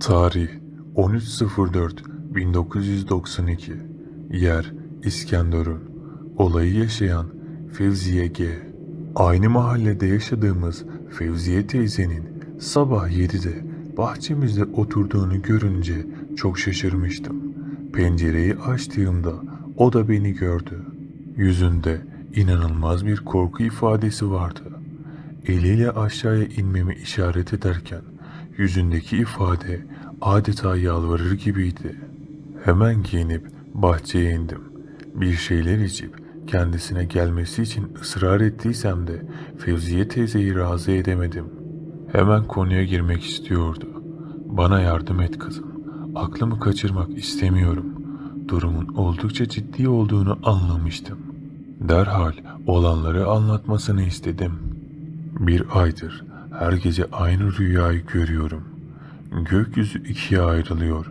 Tarih 13.04.1992 Yer İskenderun Olayı yaşayan Fevziye G. Aynı mahallede yaşadığımız Fevziye teyzenin sabah 7'de bahçemizde oturduğunu görünce çok şaşırmıştım. Pencereyi açtığımda o da beni gördü. Yüzünde inanılmaz bir korku ifadesi vardı. Eliyle aşağıya inmemi işaret ederken yüzündeki ifade adeta yalvarır gibiydi. Hemen giyinip bahçeye indim. Bir şeyler içip kendisine gelmesi için ısrar ettiysem de Fevziye teyzeyi razı edemedim. Hemen konuya girmek istiyordu. Bana yardım et kızım. Aklımı kaçırmak istemiyorum. Durumun oldukça ciddi olduğunu anlamıştım. Derhal olanları anlatmasını istedim. Bir aydır her gece aynı rüyayı görüyorum. Gökyüzü ikiye ayrılıyor.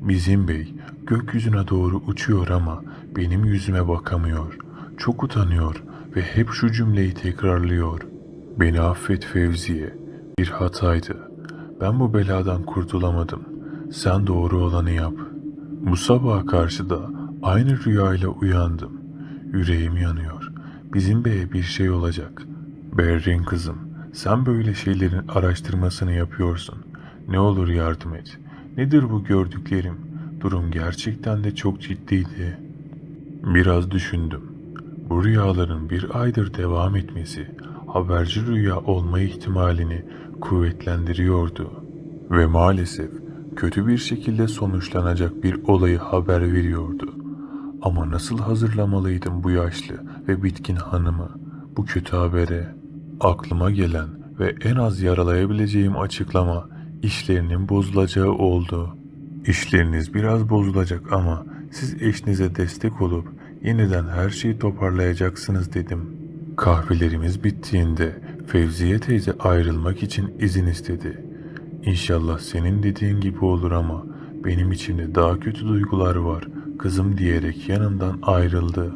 Bizim bey gökyüzüne doğru uçuyor ama benim yüzüme bakamıyor. Çok utanıyor ve hep şu cümleyi tekrarlıyor. Beni affet Fevziye. Bir hataydı. Ben bu beladan kurtulamadım. Sen doğru olanı yap. Bu sabaha karşı da aynı rüyayla uyandım. Yüreğim yanıyor. Bizim beye bir şey olacak. Berrin kızım, sen böyle şeylerin araştırmasını yapıyorsun. Ne olur yardım et. Nedir bu gördüklerim? Durum gerçekten de çok ciddiydi. Biraz düşündüm. Bu rüyaların bir aydır devam etmesi haberci rüya olma ihtimalini kuvvetlendiriyordu. Ve maalesef kötü bir şekilde sonuçlanacak bir olayı haber veriyordu. Ama nasıl hazırlamalıydım bu yaşlı ve bitkin hanımı bu kötü habere? Aklıma gelen ve en az yaralayabileceğim açıklama işlerinin bozulacağı oldu. İşleriniz biraz bozulacak ama siz eşinize destek olup yeniden her şeyi toparlayacaksınız dedim. Kahvelerimiz bittiğinde Fevziye teyze ayrılmak için izin istedi. İnşallah senin dediğin gibi olur ama benim içimde daha kötü duygular var kızım diyerek yanından ayrıldı.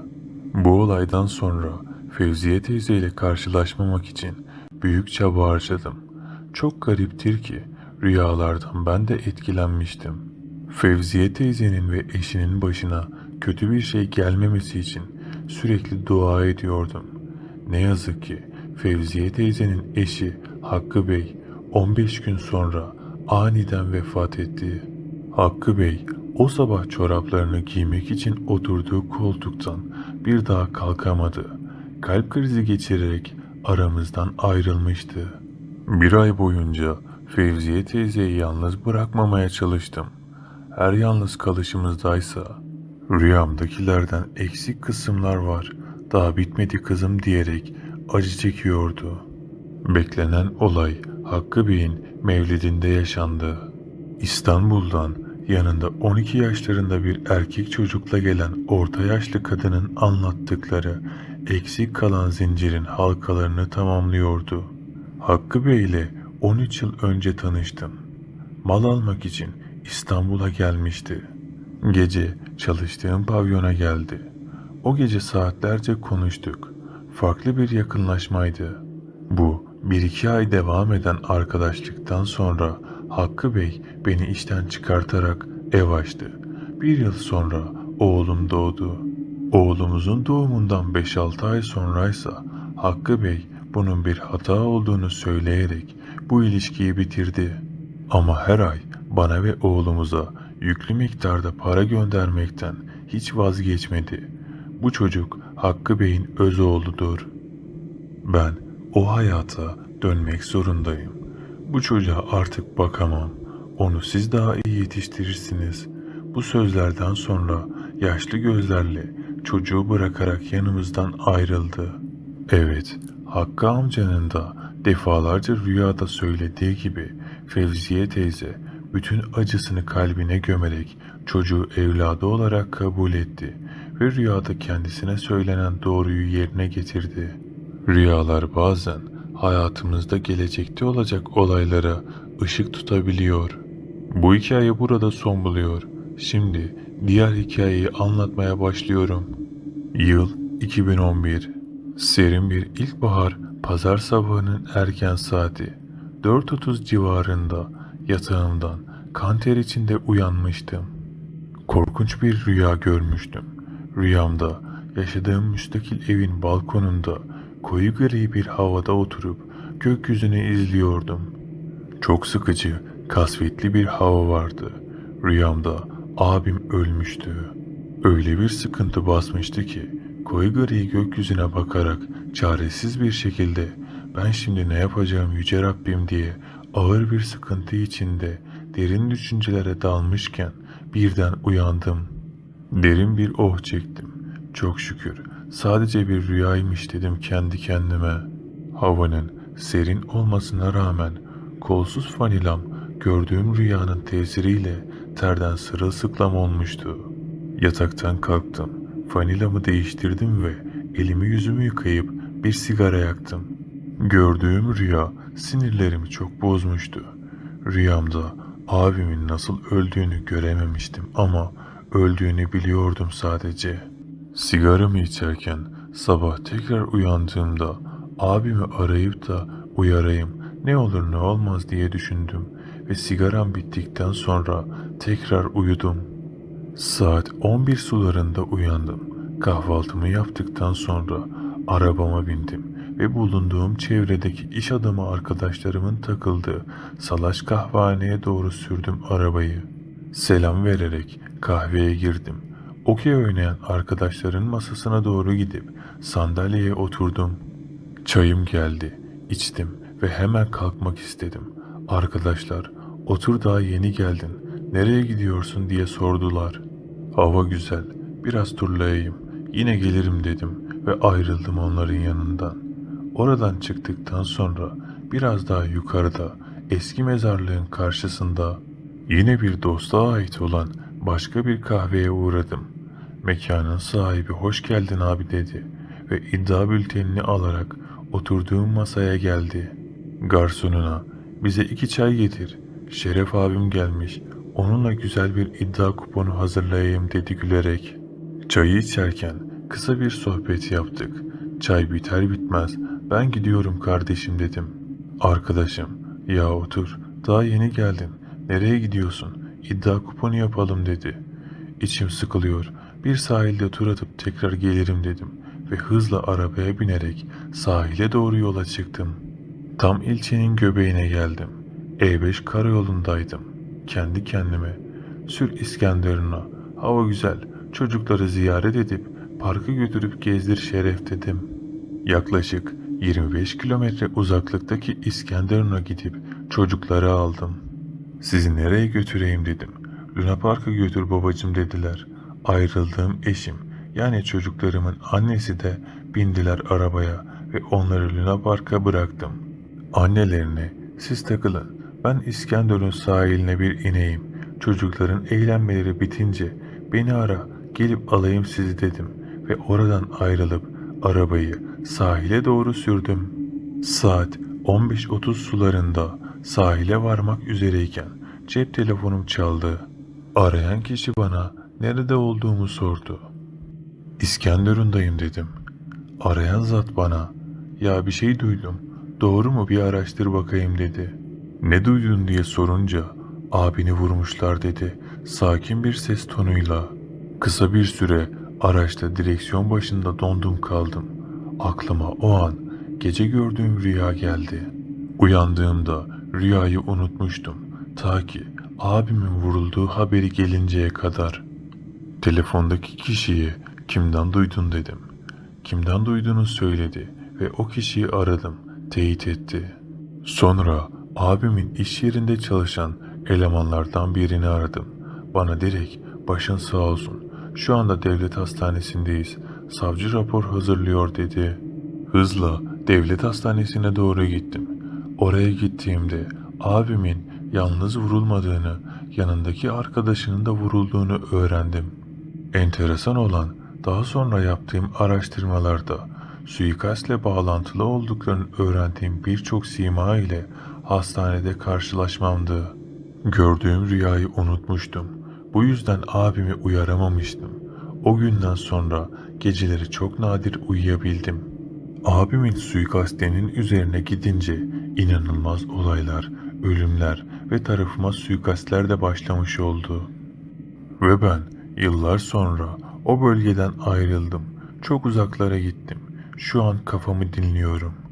Bu olaydan sonra Fevziye teyze ile karşılaşmamak için büyük çaba harcadım. Çok gariptir ki rüyalardan ben de etkilenmiştim. Fevziye teyzenin ve eşinin başına kötü bir şey gelmemesi için sürekli dua ediyordum. Ne yazık ki Fevziye teyzenin eşi Hakkı Bey 15 gün sonra aniden vefat etti. Hakkı Bey o sabah çoraplarını giymek için oturduğu koltuktan bir daha kalkamadı. Kalp krizi geçirerek aramızdan ayrılmıştı. Bir ay boyunca Fevziye teyzeyi yalnız bırakmamaya çalıştım. Her yalnız kalışımızdaysa rüyamdakilerden eksik kısımlar var. Daha bitmedi kızım diyerek acı çekiyordu. Beklenen olay Hakkı Bey'in mevlidinde yaşandı. İstanbul'dan yanında 12 yaşlarında bir erkek çocukla gelen orta yaşlı kadının anlattıkları eksik kalan zincirin halkalarını tamamlıyordu. Hakkı Bey ile 13 yıl önce tanıştım. Mal almak için İstanbul'a gelmişti. Gece çalıştığım pavyona geldi. O gece saatlerce konuştuk. Farklı bir yakınlaşmaydı. Bu bir iki ay devam eden arkadaşlıktan sonra Hakkı Bey beni işten çıkartarak ev açtı. Bir yıl sonra oğlum doğdu. Oğlumuzun doğumundan 5-6 ay sonraysa Hakkı Bey bunun bir hata olduğunu söyleyerek bu ilişkiyi bitirdi. Ama her ay bana ve oğlumuza yüklü miktarda para göndermekten hiç vazgeçmedi. Bu çocuk Hakkı Bey'in öz oğludur. Ben o hayata dönmek zorundayım. Bu çocuğa artık bakamam. Onu siz daha iyi yetiştirirsiniz. Bu sözlerden sonra yaşlı gözlerle çocuğu bırakarak yanımızdan ayrıldı. Evet, Hakkı amcanın da defalarca rüyada söylediği gibi Fevziye teyze bütün acısını kalbine gömerek çocuğu evladı olarak kabul etti ve rüyada kendisine söylenen doğruyu yerine getirdi. Rüyalar bazen hayatımızda gelecekte olacak olaylara ışık tutabiliyor. Bu hikaye burada son buluyor. Şimdi diğer hikayeyi anlatmaya başlıyorum. Yıl 2011. Serin bir ilkbahar pazar sabahının erken saati. 4.30 civarında yatağımdan kan ter içinde uyanmıştım. Korkunç bir rüya görmüştüm. Rüyamda yaşadığım müstakil evin balkonunda koyu gri bir havada oturup gökyüzünü izliyordum. Çok sıkıcı, kasvetli bir hava vardı. Rüyamda abim ölmüştü. Öyle bir sıkıntı basmıştı ki koyu gri gökyüzüne bakarak çaresiz bir şekilde ben şimdi ne yapacağım yüce Rabbim diye ağır bir sıkıntı içinde derin düşüncelere dalmışken birden uyandım. Derin bir oh çektim. Çok şükür sadece bir rüyaymış dedim kendi kendime. Havanın serin olmasına rağmen kolsuz fanilam gördüğüm rüyanın tesiriyle terden sırılsıklam olmuştu. Yataktan kalktım. Fanilamı değiştirdim ve elimi yüzümü yıkayıp bir sigara yaktım. Gördüğüm rüya sinirlerimi çok bozmuştu. Rüyamda abimin nasıl öldüğünü görememiştim ama öldüğünü biliyordum sadece. Sigaramı içerken sabah tekrar uyandığımda abimi arayıp da uyarayım ne olur ne olmaz diye düşündüm ve sigaram bittikten sonra tekrar uyudum. Saat 11 sularında uyandım. Kahvaltımı yaptıktan sonra arabama bindim ve bulunduğum çevredeki iş adamı arkadaşlarımın takıldığı salaş kahvehaneye doğru sürdüm arabayı. Selam vererek kahveye girdim. Okey oynayan arkadaşların masasına doğru gidip sandalyeye oturdum. Çayım geldi, içtim ve hemen kalkmak istedim. Arkadaşlar, otur daha yeni geldin, nereye gidiyorsun diye sordular. Hava güzel, biraz turlayayım, yine gelirim dedim ve ayrıldım onların yanından. Oradan çıktıktan sonra biraz daha yukarıda eski mezarlığın karşısında yine bir dosta ait olan başka bir kahveye uğradım. Mekanın sahibi hoş geldin abi dedi ve iddia bültenini alarak oturduğum masaya geldi. Garsonuna bize iki çay getir. Şeref abim gelmiş. Onunla güzel bir iddia kuponu hazırlayayım dedi gülerek. Çayı içerken kısa bir sohbet yaptık. Çay biter bitmez ben gidiyorum kardeşim dedim. Arkadaşım ya otur daha yeni geldin. Nereye gidiyorsun? İddia kuponu yapalım dedi. İçim sıkılıyor. Bir sahilde tur atıp tekrar gelirim dedim ve hızla arabaya binerek sahile doğru yola çıktım. Tam ilçenin göbeğine geldim. E5 karayolundaydım. Kendi kendime sür İskenderun'a. Hava güzel. Çocukları ziyaret edip parkı götürüp gezdir şeref dedim. Yaklaşık 25 kilometre uzaklıktaki İskenderun'a gidip çocukları aldım. Sizi nereye götüreyim dedim. Luna Park'a götür babacım dediler. Ayrıldığım eşim yani çocuklarımın annesi de bindiler arabaya ve onları Luna Park'a bıraktım. Annelerine siz takılın ben İskenderun sahiline bir ineyim. Çocukların eğlenmeleri bitince beni ara gelip alayım sizi dedim ve oradan ayrılıp arabayı sahile doğru sürdüm. Saat 15.30 sularında sahile varmak üzereyken cep telefonum çaldı. Arayan kişi bana nerede olduğumu sordu. İskenderun'dayım dedim. Arayan zat bana ya bir şey duydum doğru mu bir araştır bakayım dedi. Ne duydun diye sorunca abini vurmuşlar dedi sakin bir ses tonuyla. Kısa bir süre araçta direksiyon başında dondum kaldım. Aklıma o an gece gördüğüm rüya geldi. Uyandığımda rüyayı unutmuştum. Ta ki abimin vurulduğu haberi gelinceye kadar. Telefondaki kişiye kimden duydun dedim. Kimden duyduğunu söyledi ve o kişiyi aradım. Teyit etti. Sonra abimin iş yerinde çalışan elemanlardan birini aradım. Bana direkt başın sağ olsun. Şu anda devlet hastanesindeyiz. Savcı rapor hazırlıyor dedi. Hızla devlet hastanesine doğru gittim. Oraya gittiğimde abimin yalnız vurulmadığını, yanındaki arkadaşının da vurulduğunu öğrendim. Enteresan olan daha sonra yaptığım araştırmalarda suikastle bağlantılı olduklarını öğrendiğim birçok sima ile hastanede karşılaşmamdı. Gördüğüm rüyayı unutmuştum. Bu yüzden abimi uyaramamıştım. O günden sonra geceleri çok nadir uyuyabildim. Abimin suikastinin üzerine gidince inanılmaz olaylar, ölümler ve tarafıma suikastler de başlamış oldu. Ve ben yıllar sonra o bölgeden ayrıldım. Çok uzaklara gittim. Şu an kafamı dinliyorum.